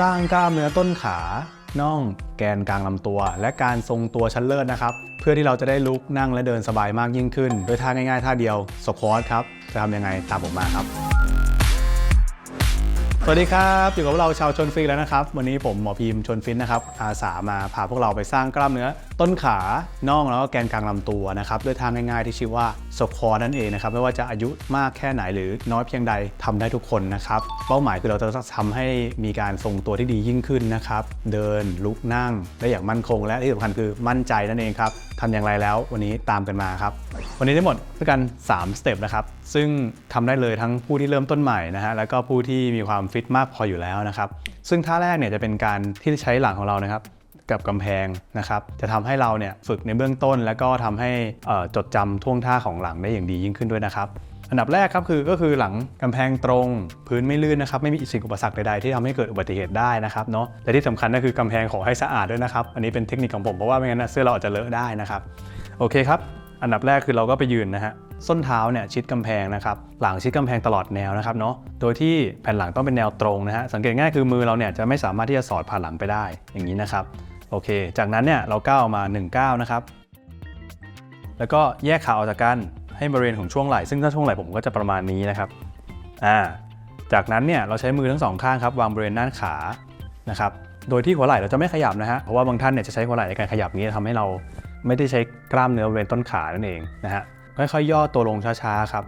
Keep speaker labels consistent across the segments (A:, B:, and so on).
A: สร้างกล้ามเนื้อต้นขาน่องแกนกลางลำตัว และการทรงตัวชั้นเลิศนะครับ เพื่อที่เราจะได้ลุกนั่งและเดินสบายมากยิ่งขึ้น โดยท่าง่ายๆ ท่าเดียวสควอตครับ จะทำยังไงตามผมมาครับ สวัสดีครับอยู่กับเราชาวชนฟินแล้วนะครับ วันนี้ผมหมอพีมชนฟินนะครับอาสามาพาพวกเราไปสร้างกล้ามเนื้อ ต้นขาน่องแล้วก็แกนกลางลำตัวนะครับด้วยท่าง่ายๆที่ชื่อว่าสควอนั่นเองนะครับไม่ว่าจะอายุมากแค่ไหนหรือน้อยเพียงใดทำได้ทุกคนนะครับเป้าหมายคือเราจะทำให้มีการทรงตัวที่ดียิ่งขึ้นนะครับเดินลุกนั่งได้อย่างมั่นคง และที่สำคัญคือมั่นใจนั่นเองครับทำอย่างไรแล้ววันนี้ตามกันมาครับ วันนี้ได้หมดด้วยกัน3สเต็ปนะครับซึ่งทำได้เลยทั้งผู้ที่เริ่มต้นใหม่นะฮะแล้วก็ผู้ที่มีความฟิตมากพออยู่แล้วนะครับซึ่งท่าแรกเนี่ยจะเป็นการที่ใช้หลังของเรานะครับ กับกำแพงนะครับจะทำให้เราเนี่ยฝึกในเบื้องต้น แล้วก็ทำให้จดจำท่วงท่าของหลังได้อย่างดียิ่งขึ้นด้วยนะครับอันดับแรกครับคือก็คือหลังกำแพงตรงพื้นไม่ลื่นนะครับไม่มีสิ่งอุปสรรคใดๆที่ทำให้เกิดอุบัติเหตุได้นะครับเนาะและที่สำคัญก็คือกำแพงขอให้สะอาดด้วยนะครับ อันนี้เป็นเทคนิคของผมเพราะว่าไม่งั้นนะเสื้อเราอาจจะเลอะได้นะครับโอเคครับ อันดับแรกคือเราก็ไปยืนนะฮะส้นเท้าเนี่ยชิดกำแพงนะครับหลังชิดกำแพงตลอดแนวนะครับเนาะโดยที่แผ่นหลังต้องเป็นแนวตรงนะฮะสังเกตง่ายคือมือเราเนี่ยจะไม่สามารถที่จะสอดผ่านหลังไปได้อย่างนี้นะครับ โอเค จากนั้นเนี่ยเราก้าวมา1ก้าวนะครับ แล้วก็แยกขาออกจากกันให้บริเวณของช่วงไหล่ ซึ่งถ้าช่วงไหล่ผมก็จะประมาณนี้นะครับอ่าจากนั้นเนี่ยเราใช้มือทั้งสองข้างครับวางบริเวณด้านขานะครับ โดยที่หัวไหล่เราจะไม่ขยับนะฮะ เพราะว่าบางท่านเนี่ยจะใช้หัวไหล่ในการขยับนี้ทำให้เราไม่ได้ใช้กล้ามเนื้อบริเวณต้นขานั่นเองนะฮะ ค่อยๆย่อตัวลงช้าๆครับ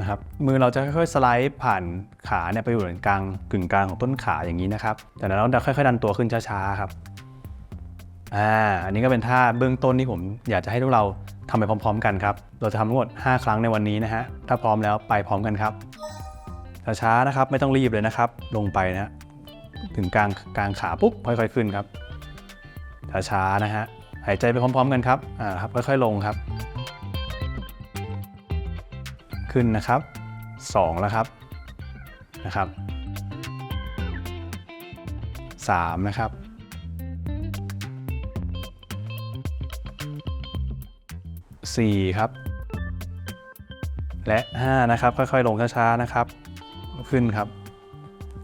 A: นะครับ มือเราจะค่อยๆสไลด์ผ่านขาเนี่ยไปอยู่กลางกึ่งกลางของต้นขาอย่างนี้นะครับจากนั้นเราจะค่อยๆดันตัวขึ้นช้าๆครับ อ่าอันนี้ก็เป็นท่าเบื้องต้นที่ผมอยากจะให้ทุกเราทำไปพร้อม ๆ กันครับ เราจะทำทั้งหมด 5 ครั้งในวันนี้นะฮะ ถ้าพร้อมแล้วไปพร้อมกันครับ ช้าๆนะครับ ไม่ต้องรีบเลยนะครับ ลงไปนะฮะถึงกลางกลางขาปุ๊บค่อยๆขึ้นครับ ช้าๆนะฮะ หายใจไปพร้อม ๆ กันครับ อ่าครับ ค่อยๆลงครับ ขึ้นนะครับ 2 แล้วครับ นะครับ 3 นะครับ 4 ครับ และ 5 นะครับ ค่อยๆ ลงช้าๆ นะครับ ขึ้นครับ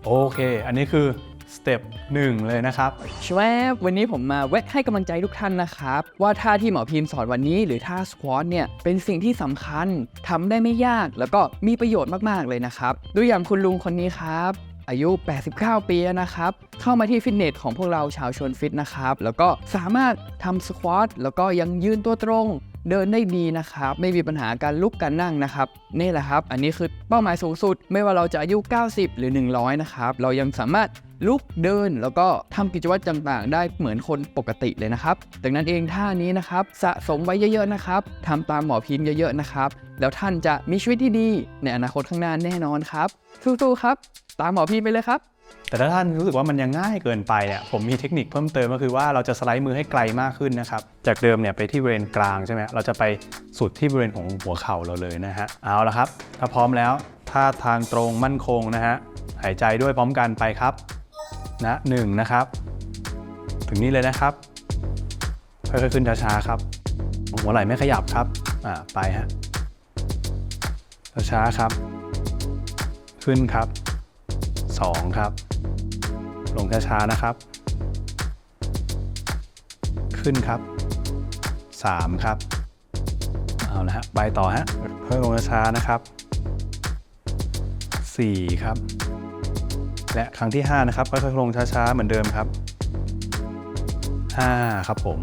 A: โอเค อันนี้คือสเต็ป1เลยนะครับ
B: ชวบวันนี้ผมมาแวะให้กำลังใจทุกท่านนะครับ ว่าท่าที่หมอพิมพ์สอนวันนี้หรือท่าสควอตเนี่ย เป็นสิ่งที่สำคัญทำได้ไม่ยาก แล้วก็มีประโยชน์มากๆเลยนะครับ ดูอย่างคุณลุงคนนี้ครับอายุ 89 ปีแล้วนะครับ เข้ามาที่ฟิตเนสของพวกเราชาวชวนฟิตนะครับ แล้วก็สามารถทำสควอตแล้วก็ยังยืนตัวตรง เดินได้ดีนะครับ ไม่มีปัญหาการลุกการนั่งนะครับ นี่แหละครับ อันนี้คือเป้าหมายสูงสุด ไม่ว่าเราจะอายุ 90 หรือ 100 นะครับ เรายังสามารถลุกเดินแล้วก็ทำกิจวัตรต่างๆ ได้เหมือนคนปกติเลยนะครับดังนั้นเองท่านี้นะครับสะสมไว้เยอะๆนะครับทำตามหมอพิมพ์เยอะๆนะครับ แล้วท่านจะมีชีวิตที่ดีในอนาคตข้างหน้าแน่นอนครับสู้ๆครับ ตามหมอพิมพ์ไปเลยครับ
A: แต่ถ้าท่านรู้สึกว่ามันยังง่ายเกินไปเนี่ยผมมีเทคนิคเพิ่มเติมก็คือว่าเราจะสไลด์มือให้ไกลมากขึ้นนะครับ จากเดิมเนี่ยไปที่บริเวณกลางใช่ไหมเราจะไปสุดที่บริเวณของหัวเข่าเราเลยนะฮะ เอาละครับ ถ้าพร้อมแล้วท่าทางตรงมั่นคงนะฮะ หายใจด้วยพร้อมกันไปครับ นะหนึ่งนะครับ ถึงนี้เลยนะครับ ค่อยๆขึ้นช้าๆครับ หัวไหล่ไม่ขยับครับ อ่า ไปฮะ ช้าๆครับ ขึ้นครับ 2 ครับ ลงช้าๆนะครับ ขึ้นครับ 3 ครับ เอาละฮะไปต่อฮะเพิ่มลงช้าๆนะครับ 4 ครับ และครั้งที่ 5 นะครับค่อยๆลงช้าๆเหมือนเดิมครับ 5 ครับผม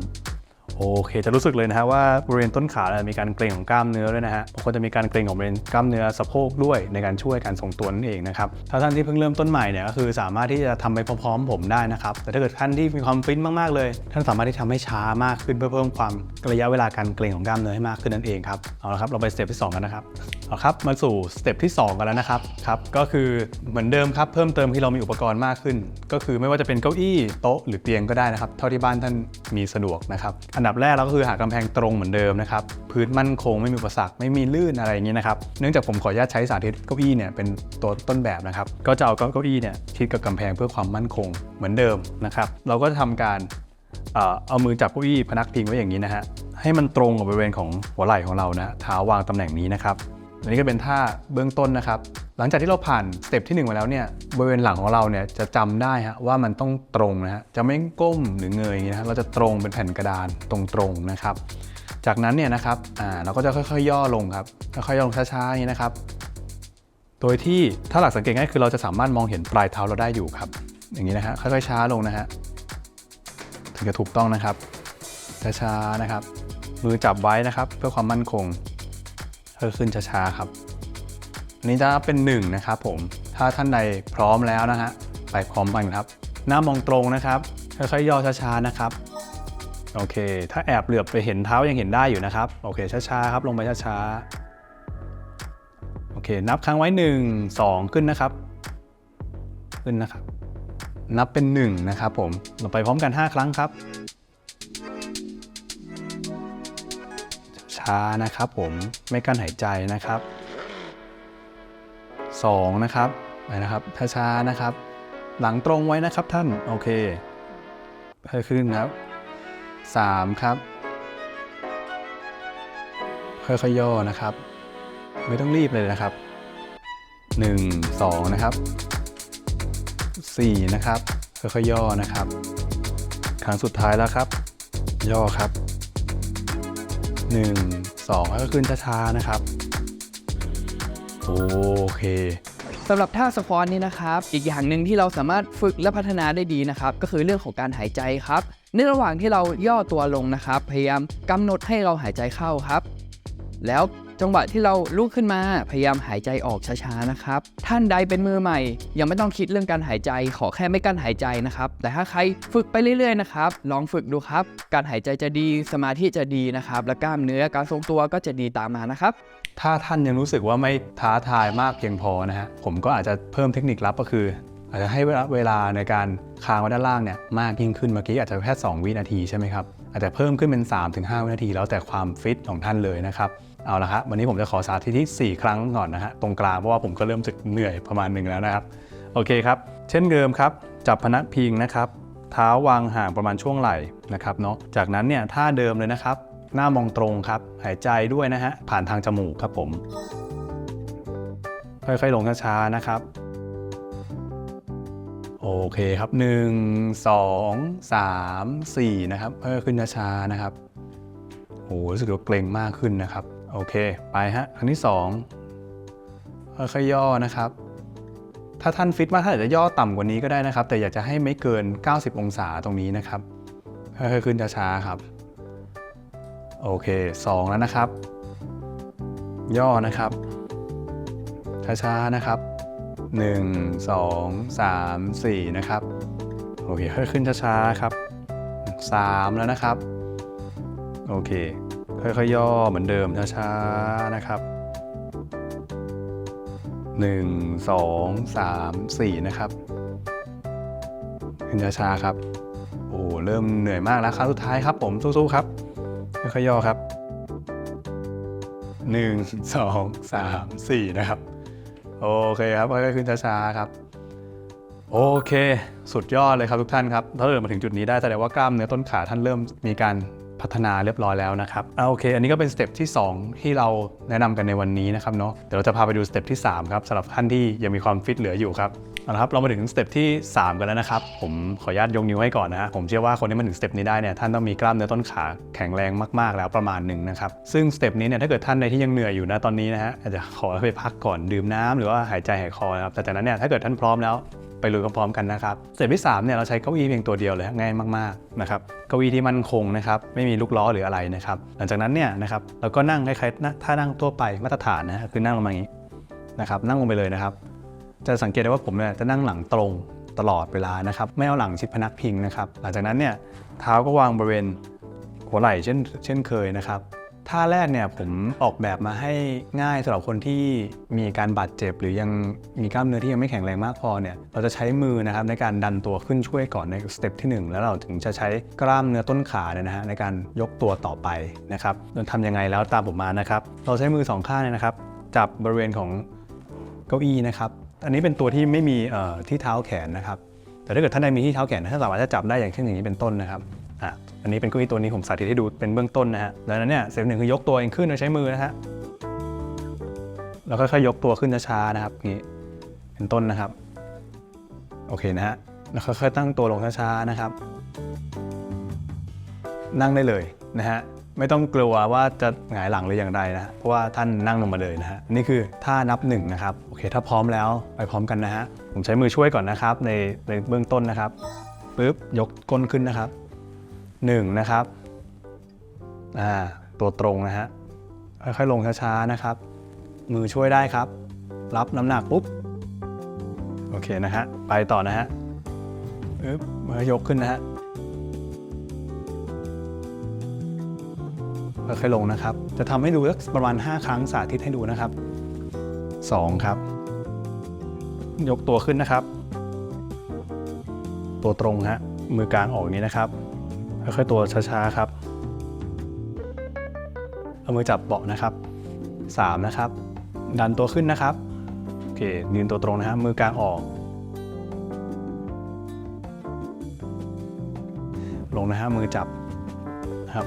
A: โอเค จะรู้สึกเลยนะฮะว่าบริเวณต้นขาเนี่ยมีการเกร็งของกล้ามเนื้อด้วยนะฮะบางคนจะมีการเกร็งของบริเวณกล้ามเนื้อสะโพกด้วยในการช่วยการทรงตัวนั่นเองนะครับถ้าท่านที่เพิ่งเริ่มต้นใหม่เนี่ยก็คือสามารถที่จะทำไปพร้อมๆ ผมได้นะครับแต่ถ้าเกิดท่านที่มีความฟิตมากๆเลย ท่านสามารถที่ทำให้ช้ามากขึ้นเพื่อเพิ่มความระยะเวลาการเกร็งของกล้ามเนื้อให้มากขึ้นนั่นเองครับเอาละครับเราไปสเต็ปที่ 2 กันนะครับเอาครับมาสู่สเต็ปที่ 2 กันแล้วนะครับครับก็คือเหมือนเดิมครับเพิ่มเติมที่เรามีอุปกรณ์มากขึ้น ก็คือไม่ว่าจะเป็นเก้าอี้โต๊ะหรือเตียงก็ได้นะครับเท่าที่บ้านท่านมีสะดวกนะครับอันดับแรกเราก็คือหากำแพงตรงเหมือนเดิมนะครับ พื้นมั่นคงไม่มีอุปสรรคไม่มีลื่นอะไรอย่างนี้นะครับ เนื่องจากผมขออนุญาตใช้สาธิตเก้าอี้เนี่ยเป็นตัวต้นแบบนะครับ ก็จะเอาเก้าอี้เนี่ยชิดกับกำแพงเพื่อความมั่นคงเหมือนเดิมนะครับ เราก็จะทำการเอ่อเอามือจับเก้าอี้พนักพิงไว้อย่างนี้นะฮะ ให้มันตรงกับบริเวณของหัวไหล่ของเรานะเท้าวางตำแหน่งนี้นะครับ อันนี้ก็เป็นท่าเบื้องต้นนะครับ หลังจากที่เราผ่านสเต็ปที่ 1 มาแล้วเนี่ยบริเวณหลังของเราเนี่ยจะจำได้ฮะว่ามันต้องตรงนะฮะจะไม่ก้มหรือเงยอย่างนี้นะเราจะตรงเป็นแผ่นกระดานตรงๆนะครับ จากนั้นเนี่ยนะครับอ่าเราก็จะค่อยๆย่อลงครับค่อยๆย่อลงช้าๆอย่างนี้นะครับ โดยที่ถ้าหลักสังเกตง่ายคือเราจะสามารถมองเห็นปลายเท้าเราได้อยู่ครับ อย่างนี้นะฮะค่อยๆช้าลงนะฮะถึงจะถูกต้องนะครับช้าๆนะครับมือจับไว้นะครับ เพื่อความมั่นคงค่อยขึ้นช้าๆครับ อันนี้จะเป็น1นะครับผม ถ้าท่านใดพร้อมแล้วนะฮะ ไปพร้อมกันครับ หน้ามองตรงนะครับ ค่อยๆย่อช้าๆนะครับ โอเค ถ้าแอบเหลือบไปเห็นเท้ายังเห็นได้อยู่นะครับ โอเค ช้าๆครับ ลงไปช้าๆ โอเค นับครั้งไว้ 1 2 ขึ้นนะครับ ขึ้นนะครับ นับเป็น 1 นะครับผม เราไปพร้อมกัน 5 ครั้งครับ ช้านะครับผม ไม่กั้นหายใจนะครับ 2 นะครับไปนะครับช้าๆนะครับ หลังตรงไว้นะครับท่าน โอเคค่อยขึ้นครับ 3 ครับค่อยๆย่อนะครับ ไม่ต้องรีบเลยนะครับ 1 2 นะครับ 4 นะครับค่อยๆย่อนะครับ ครั้งสุดท้ายแล้วครับ ย่อครับ 1 2แล้วก็ขึ้นช้าๆนะครับ โอเค
B: สำหรับท่าสควอตนี่นะครับ อีกอย่างหนึ่งที่เราสามารถฝึกและพัฒนาได้ดีนะครับ ก็คือเรื่องของการหายใจครับ ในระหว่างที่เราย่อตัวลงนะครับ พยายามกำหนดให้เราหายใจเข้าครับ แล้ว จังหวะที่เราลุกขึ้นมาพยายามหายใจออกช้าๆนะครับ ท่านใดเป็นมือใหม่ ยังไม่ต้องคิดเรื่องการหายใจ ขอแค่ไม่กั้นหายใจนะครับ แต่ถ้าใครฝึกไปเรื่อยๆนะครับ ลองฝึกดูครับ การหายใจจะดีสมาธิจะดีนะครับ และกล้ามเนื้อการทรงตัวก็จะดีตามมานะครับ
A: ถ้าท่านยังรู้สึกว่าไม่ท้าทายมากเพียงพอนะฮะผมก็อาจจะเพิ่มเทคนิคลับก็คือ อาจจะให้เวลาในการค้างไว้ด้านล่างเนี่ยมากยิ่งขึ้นเมื่อกี้อาจจะแค่ 2 วินาทีใช่ไหมครับอาจจะเพิ่มขึ้นเป็น 3-5 วินาที แล้วแต่ความฟิตของท่านเลยนะครับ เอาละครับวันนี้ผมจะขอสาธิตที่ 4 ครั้งก่อนนะฮะตรงกลางเพราะว่าผมก็เริ่มรู้สึกเหนื่อยประมาณหนึ่งแล้วนะครับ โอเคครับ เช่นเดิมครับ จับพนักพิงนะครับ เท้าวางห่างประมาณช่วงไหล่นะครับเนาะจากนั้นเนี่ยท่าเดิมเลยนะครับ หน้ามองตรงครับ หายใจด้วยนะฮะผ่านทางจมูกครับผม ค่อยๆลงช้าๆนะครับโอเคครับ 1 2 3 4 นะครับค่อยๆขึ้นช้าๆนะครับโอ้โหรู้สึกว่าเกรงมากขึ้นนะครับ โอเค ไปฮะครั้งที่2ค่อยย่อนะครับ ถ้าท่านฟิตมากท่านอาจจะย่อต่ำกว่านี้ก็ได้นะครับ แต่อยากจะให้ไม่เกิน 90 องศาตรงนี้นะครับค่อยๆขึ้นช้าๆครับ โอเค 2 แล้วนะครับ ย่อนะครับ ช้าๆนะครับ 1 2 3 4 นะครับ โอเคค่อยๆขึ้นช้าๆครับ 3 แล้วนะครับ โอเค ค่อยๆย่อเหมือนเดิมช้าๆนะครับ 1 2 3 4 นะครับขึ้นช้าๆครับ โอ้เริ่มเหนื่อยมากแล้วครั้งสุดท้ายครับผมสู้ๆครับ ค่อยๆย่อครับ 1 2 3 4 นะครับ โอเคครับค่อยๆขึ้นช้าๆครับโอเค สุดยอดเลยครับทุกท่านครับ ถ้าเดินมาถึงจุดนี้ได้แสดงว่ากล้ามเนื้อต้นขาท่านเริ่มมีการ พัฒนาเรียบร้อยแล้วนะครับอ่าโอเค อันนี้ก็เป็นสเต็ปที่ 2 ที่เราแนะนำกันในวันนี้นะครับเนาะเดี๋ยวเราจะพาไปดูสเต็ปที่3ครับสำหรับท่านที่ยังมีความฟิตเหลืออยู่ครับเอาละครับเรามาถึงสเต็ปที่ 3 กันแล้วนะครับ ผมขออนุญาตยกนิ้วให้ก่อนนะฮะผมเชื่อว่าคนที่มาถึงสเต็ปนี้ได้เนี่ยท่านต้องมีกล้ามเนื้อต้นขาแข็งแรงมากๆแล้วประมาณหนึ่งนะครับซึ่งสเต็ปนี้เนี่ยถ้าเกิดท่านใดที่ยังเหนื่อยอยู่นะตอนนี้นะฮะอาจจะขอไปพักก่อนดื่มน้ำหรือว่าหายใจหายคอนะครับแต่จากนั้นเนี่ยถ้าเกิดท่านพร้อมแล้ว ไปลุยพร้อมๆกันนะครับสเต็ปที่3เนี่ยเราใช้เก้าอี้เพียงตัวเดียวเลยง่ายมากๆนะครับเก้าอี้ที่มั่นคงนะครับไม่มีลูกล้อหรืออะไรนะครับหลังจากนั้นเนี่ยนะครับเราก็นั่งคล้ายๆนั่งท่านั่งทั่วไปมาตรฐานนะฮะคือนั่งลงมาอย่างนี้นะครับนั่งลงไปเลยนะครับ จะสังเกตได้ว่าผมเนี่ยจะนั่งหลังตรงตลอดเวลานะครับไม่เอาหลังชิดพนักพิงนะครับหลังจากนั้นเนี่ยเท้าก็วางบริเวณหัวไหล่เช่นเช่นเคยนะครับ ท่าแรกเนี่ยผมออกแบบมาให้ง่ายสำหรับคนที่มีการบาดเจ็บ หรือยังมีกล้ามเนื้อที่ยังไม่แข็งแรงมากพอเนี่ยเราจะใช้มือนะครับในการดันตัวขึ้นช่วยก่อนในสเต็ปที่ 1 แล้วเราถึงจะใช้กล้ามเนื้อต้นขาเนี่ยนะฮะในการยกตัวต่อไปนะครับเราทำยังไงแล้วตามผมมานะครับ เราใช้มือสองข้างเนี่ยนะครับ จับบริเวณของเก้าอี้นะครับ อันนี้เป็นตัวที่ไม่มีที่เท้าแขนนะครับ แต่ถ้าเกิดท่านใดมีที่เท้าแขนท่านสามารถจะจับได้อย่างเช่นอย่างนี้เป็นต้นนะครับ อะอันนี้เป็นเก้าอี้ตัวนี้ผมสาธิตให้ดูเป็นเบื้องต้นนะฮะดังนั้นเนี่ยเซฟหนึ่งคือยกตัวเองขึ้นโดยใช้มือนะฮะแล้วค่อยๆยกตัวขึ้นช้าๆนะครับนี้เป็นต้นนะครับ โอเคนะฮะแล้วค่อยๆตั้งตัวลงช้าๆนะครับ นั่งได้เลยนะฮะไม่ต้องกลัวว่าจะหงายหลังหรืออย่างใดนะฮะเพราะว่าท่านนั่งลงมาเลยนะฮะ นี่คือท่านับหนึ่งนะครับ โอเค ถ้าพร้อมแล้วไปพร้อมกันนะฮะ ผมใช้มือช่วยก่อนนะครับ ในในเบื้องต้นนะครับ ปึ๊บ ยกก้นขึ้นนะครับ หนึ่งนะครับอ่าตัวตรงนะฮะค่อยๆลงช้าๆนะครับ มือช่วยได้ครับ รับน้ำหนักปุ๊บโอเคนะฮะไปต่อนะฮะปึ๊บมือยกขึ้นนะฮะค่อยๆลงนะครับ จะทำให้ดูสักประมาณ 5 ครั้งสาธิตให้ดูนะครับ 2 ครับ ยกตัวขึ้นนะครับ ตัวตรงฮะมือกลางออกนี้นะครับ ค่อยๆตัวช้าๆครับ เอามือจับเบาะนะครับ 3 นะครับ ดันตัวขึ้นนะครับโอเคยืนตัวตรงนะฮะมือกลางออก ลงนะฮะมือจับครับ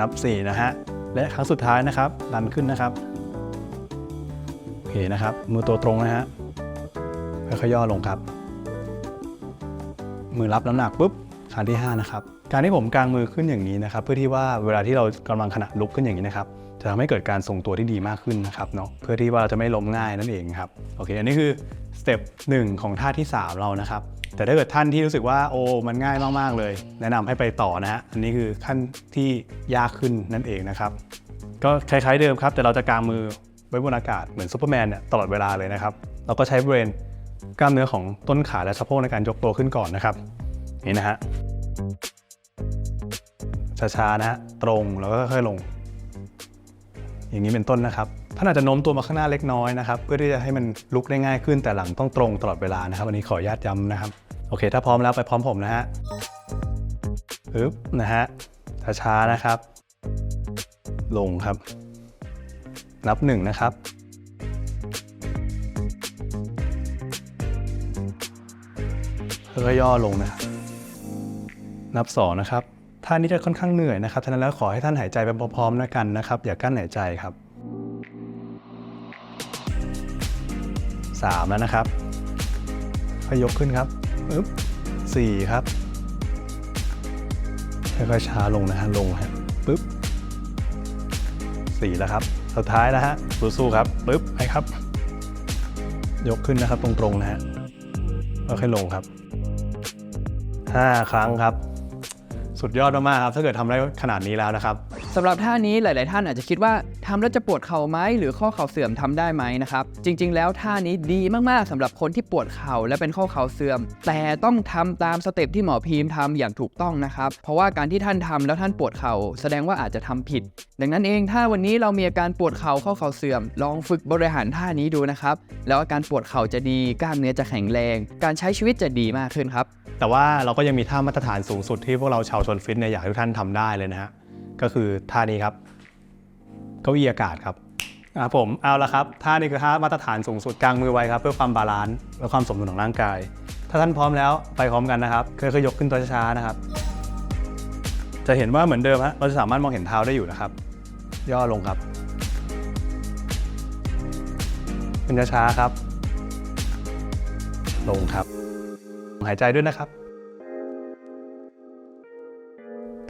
A: นับ 4 นะฮะ และครั้งสุดท้ายนะครับ ดันขึ้นนะครับโอเคนะครับ มือตัวตรงนะฮะค่อยๆย่อลงครับ มือรับน้ำหนักปุ๊บครั้งที่ 5 นะครับ การที่ผมกางมือขึ้นอย่างนี้นะครับ เพื่อที่ว่าเวลาที่เรากำลังขณะลุกขึ้นอย่างนี้นะครับจะทำให้เกิดการทรงตัวที่ดีมากขึ้นนะครับเนาะเพื่อที่ว่าเราจะไม่ล้มง่ายนั่นเองครับโอเคอันนี้คือสเต็ปหนึ่งของท่าที่ 3 เรานะครับ แต่ถ้าเกิดท่านที่รู้สึกว่าโอ้มันง่ายมากๆเลย แนะนำให้ไปต่อนะฮะอันนี้คือขั้นที่ยากขึ้นนั่นเองนะครับก็คล้ายๆเดิมครับ แต่เราจะกางมือไว้บนอากาศเหมือนซูเปอร์แมนเนี่ยตลอดเวลาเลยนะครับเราก็ใช้บริเวณกล้ามเนื้อของต้นขาและสะโพกในการยกตัวขึ้นก่อนนะครับนี่นะฮะ ช้าๆนะฮะตรงแล้วก็ค่อยๆลง อย่างนี้เป็นต้นนะครับท่านอาจจะโน้มตัวมาข้างหน้าเล็กน้อยนะครับ เพื่อที่จะให้มันลุกได้ง่ายขึ้นแต่หลังต้องตรงตลอดเวลานะครับอันนี้ขออนุญาตย้ำนะครับ โอเค ถ้าพร้อมแล้วไปพร้อมผมนะฮะปึ๊บนะฮะช้าๆนะครับ ลงครับ นับหนึ่งนะครับค่อยๆย่อลงนะครับ นับสองนะครับ ท่านี้จะค่อนข้างเหนื่อยนะครับฉะนั้นแล้วขอให้ท่านหายใจไปพร้อมๆนะกันนะครับ อย่ากั้นหายใจครับสามแล้วนะครับค่อยยกขึ้นครับปึ๊บสี่ครับค่อยๆช้าลงนะฮะลงฮะปึ๊บสี่แล้วครับ สุดท้ายแล้วฮะสู้ๆครับปึ๊บไปครับ ยกขึ้นนะครับตรงๆนะฮะค่อยๆลงครับ5ครั้งครับ สุดยอดมากๆครับถ้าเกิดทำได้ขนาดนี้แล้วนะครับ
B: สำหรับท่านี้หลาย ๆ ท่านอาจจะคิดว่าทำแล้วจะปวดเข่าไหมหรือข้อเข่าเสื่อมทำได้ไหมนะครับ จริง ๆ แล้วท่านี้ดีมาก ๆสำหรับคนที่ปวดเข่าและเป็นข้อเข่าเสื่อม แต่ต้องทำตามสเต็ปที่หมอพีมทำอย่างถูกต้องนะครับ เพราะว่าการที่ท่านทำแล้วท่านปวดเข่าแสดงว่าอาจจะทำผิด ดังนั้นเองถ้าวันนี้เรามีอาการปวดเข่าข้อเข่าเสื่อม ลองฝึกบริหารท่านี้ดูนะครับ แล้วอาการปวดเข่าจะดีกล้ามเนื้อจะแข็งแรง การใช้ชีวิตจะดีมากขึ้นครับ
A: แต่ว่าเราก็ยังมีท่ามาตรฐานสูงสุดที่พวกเราชาวชนฟิตเนี่ยอยากให้ทุกท่านทำได้เลยนะฮะ ก็คือท่านี้ครับ เก้าอี้อากาศครับอ่าผมเอาละครับท่านี้คือท่ามาตรฐานสูงสุดกลางมือไว้ครับเพื่อความบาลานซ์และความสมดุลของร่างกาย ถ้าท่านพร้อมแล้วไปพร้อมกันนะครับเคยๆยกขึ้นตัวช้าๆนะครับ จะเห็นว่าเหมือนเดิมฮะเราจะสามารถมองเห็นเท้าได้อยู่นะครับ ย่อลงครับขึ้นช้าๆครับ ลงครับ หายใจด้วยนะครับ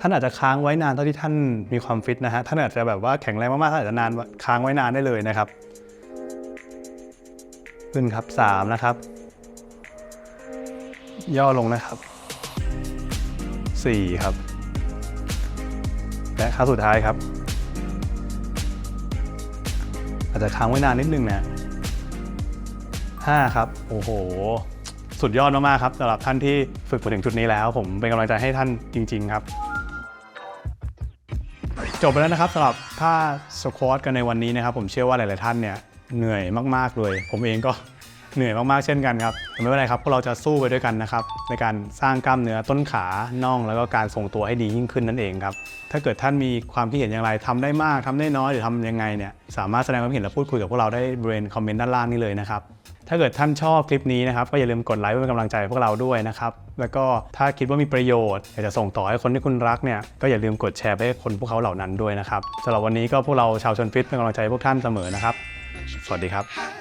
A: ท่านอาจจะค้างไว้นานเท่าที่ท่านมีความฟิตนะฮะท่านอาจจะแบบว่าแข็งแรงมากๆท่านอาจจะนานค้างไว้นานได้เลยนะครับขึ้นครับสามนะครับ ย่อลงนะครับสี่ครับ และครั้งสุดท้ายครับ อาจจะค้างไว้นานนิดนึงนะห้าครับ โอ้โห สุดยอดมากๆครับสำหรับท่านที่ฝึกมาถึงจุดนี้แล้ว ผมเป็นกำลังใจให้ท่านจริง ๆ ครับ จบไปแล้วนะครับสำหรับท่าสควอตกันในวันนี้นะครับ ผมเชื่อว่าหลาย ๆ ท่านเนี่ยเหนื่อยมาก ๆ เลย ผมเองก็ เหนื่อยมากๆเช่นกันครับแต่ไม่เป็นไรครับพวกเราจะสู้ไปด้วยกันนะครับในการสร้างกล้ามเนื้อต้นขาน่องแล้วก็การทรงตัวให้ดียิ่งขึ้นนั่นเองครับถ้าเกิดท่านมีความคิดเห็นอย่างไรทำได้มากทำได้น้อยหรือทำยังไงเนี่ยสามารถแสดงความคิดเห็นและพูดคุยกับพวกเราได้บริเวณคอมเมนต์ด้านล่างนี้เลยนะครับถ้าเกิดท่านชอบคลิปนี้นะครับก็อย่าลืมกดไลค์เพื่อเป็นกำลังใจพวกเราด้วยนะครับแล้วก็ถ้าคิดว่ามีประโยชน์อยากจะส่งต่อให้คนที่คุณรักเนี่ยก็อย่าลืมกดแชร์ไปให้คนพวกเขาเหล่านั้นด้วยนะครับสำหรับวันนี้ก็พวกเราชาวชนฟิตเป็นกำลังใจพวกท่านเสมอนะครับ สวัสดีครับ